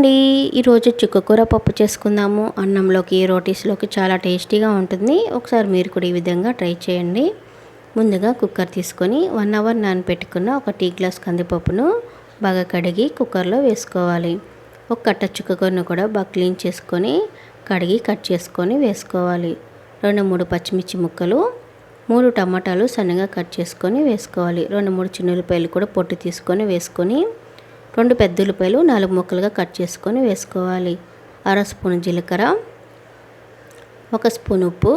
అండి ఈరోజు చుక్కకూర పప్పు చేసుకుందాము. అన్నంలోకి రోటీస్లోకి చాలా టేస్టీగా ఉంటుంది. ఒకసారి మీరు కూడా ఈ విధంగా ట్రై చేయండి. ముందుగా కుక్కర్ తీసుకొని వన్ అవర్ నానపెట్టుకున్న ఒక టీ గ్లాస్ కందిపప్పును బాగా కడిగి కుక్కర్లో వేసుకోవాలి. ఒక కట్ట చుక్కకూరను కూడా బాగా క్లీన్ చేసుకొని కడిగి కట్ చేసుకొని వేసుకోవాలి. రెండు మూడు పచ్చిమిర్చి ముక్కలు మూడు టమాటాలు సన్నగా కట్ చేసుకొని వేసుకోవాలి. రెండు మూడు చిన్నులపాయలు కూడా పొట్టు తీసుకొని వేసుకొని రెండు పెద్ద ఉల్లిపాయలు నాలుగు ముక్కలుగా కట్ చేసుకొని వేసుకోవాలి. అర స్పూన్ జీలకర్ర ఒక స్పూన్ ఉప్పు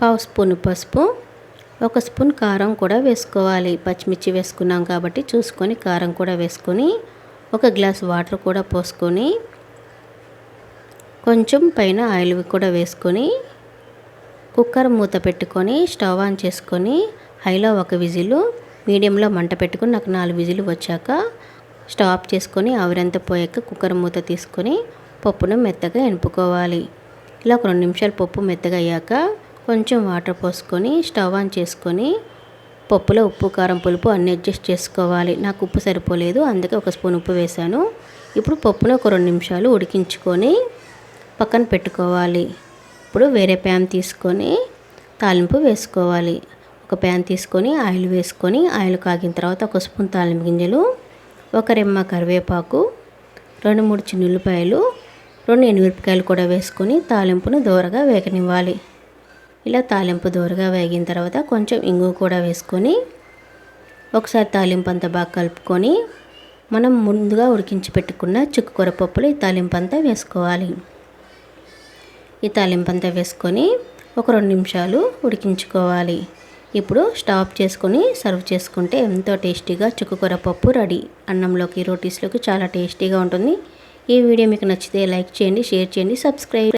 పావు స్పూన్ పసుపు ఒక స్పూన్ కారం కూడా వేసుకోవాలి. పచ్చిమిర్చి వేసుకున్నాం కాబట్టి చూసుకొని కారం కూడా వేసుకొని ఒక గ్లాస్ వాటర్ కూడా పోసుకొని కొంచెం పైన ఆయిల్ కూడా వేసుకొని కుక్కర్ మూత పెట్టుకొని స్టవ్ ఆన్ చేసుకొని హైలో ఒక విజిల్ మీడియంలో మంట పెట్టుకొని నాకు నాలుగు విజిలు వచ్చాక స్టవ్ ఆఫ్ చేసుకొని ఆవిరంతా పోయాక కుక్కర్ మూత తీసుకొని పప్పును మెత్తగా ఎనుపుకోవాలి ఇలా ఒక రెండు నిమిషాలు పప్పు మెత్తగా అయ్యాక కొంచెం వాటర్ పోసుకొని స్టవ్ ఆన్ చేసుకొని పప్పులో ఉప్పు కారం పులుపు అన్ని అడ్జస్ట్ చేసుకోవాలి. నాకు ఉప్పు సరిపోలేదు అందుకే ఒక స్పూన్ ఉప్పు వేశాను. ఇప్పుడు పప్పును ఒక రెండు నిమిషాలు ఉడికించుకొని పక్కన పెట్టుకోవాలి. ఇప్పుడు వేరే ప్యాన్ తీసుకొని తాలింపు వేసుకోవాలి. ఒక ప్యాన్ తీసుకొని ఆయిల్ వేసుకొని ఆయిల్ కాగిన తర్వాత ఒక స్పూన్ తాలింపు గింజలు ఒక రెమ్మ కరివేపాకు రెండు మూడు చిన్నులపాయలు రెండు ఎనిమిరపకాయలు కూడా వేసుకొని తాలింపును దూరగా వేగనివ్వాలి. ఇలా తాలింపు దూరగా వేగిన తర్వాత కొంచెం ఇంగు కూడా వేసుకొని ఒకసారి తాలింపు అంతా బాగా కలుపుకొని మనం ముందుగా ఉడికించి పెట్టుకున్న చిక్కుకూర పప్పులు ఈ తాలింపు అంతా వేసుకోవాలి. ఈ తాలింపు అంతా వేసుకొని ఒక రెండు నిమిషాలు ఉడికించుకోవాలి. ఇప్పుడు స్టాప్ చేసుకొని సర్వ్ చేసుకుంటే ఎంతో టేస్టీగా చుక్కకూర పప్పు రెడీ. అన్నంలోకి రోటీస్లోకి చాలా టేస్టీగా ఉంటుంది. ఈ వీడియో మీకు నచ్చితే లైక్ చేయండి షేర్ చేయండి సబ్స్క్రైబ్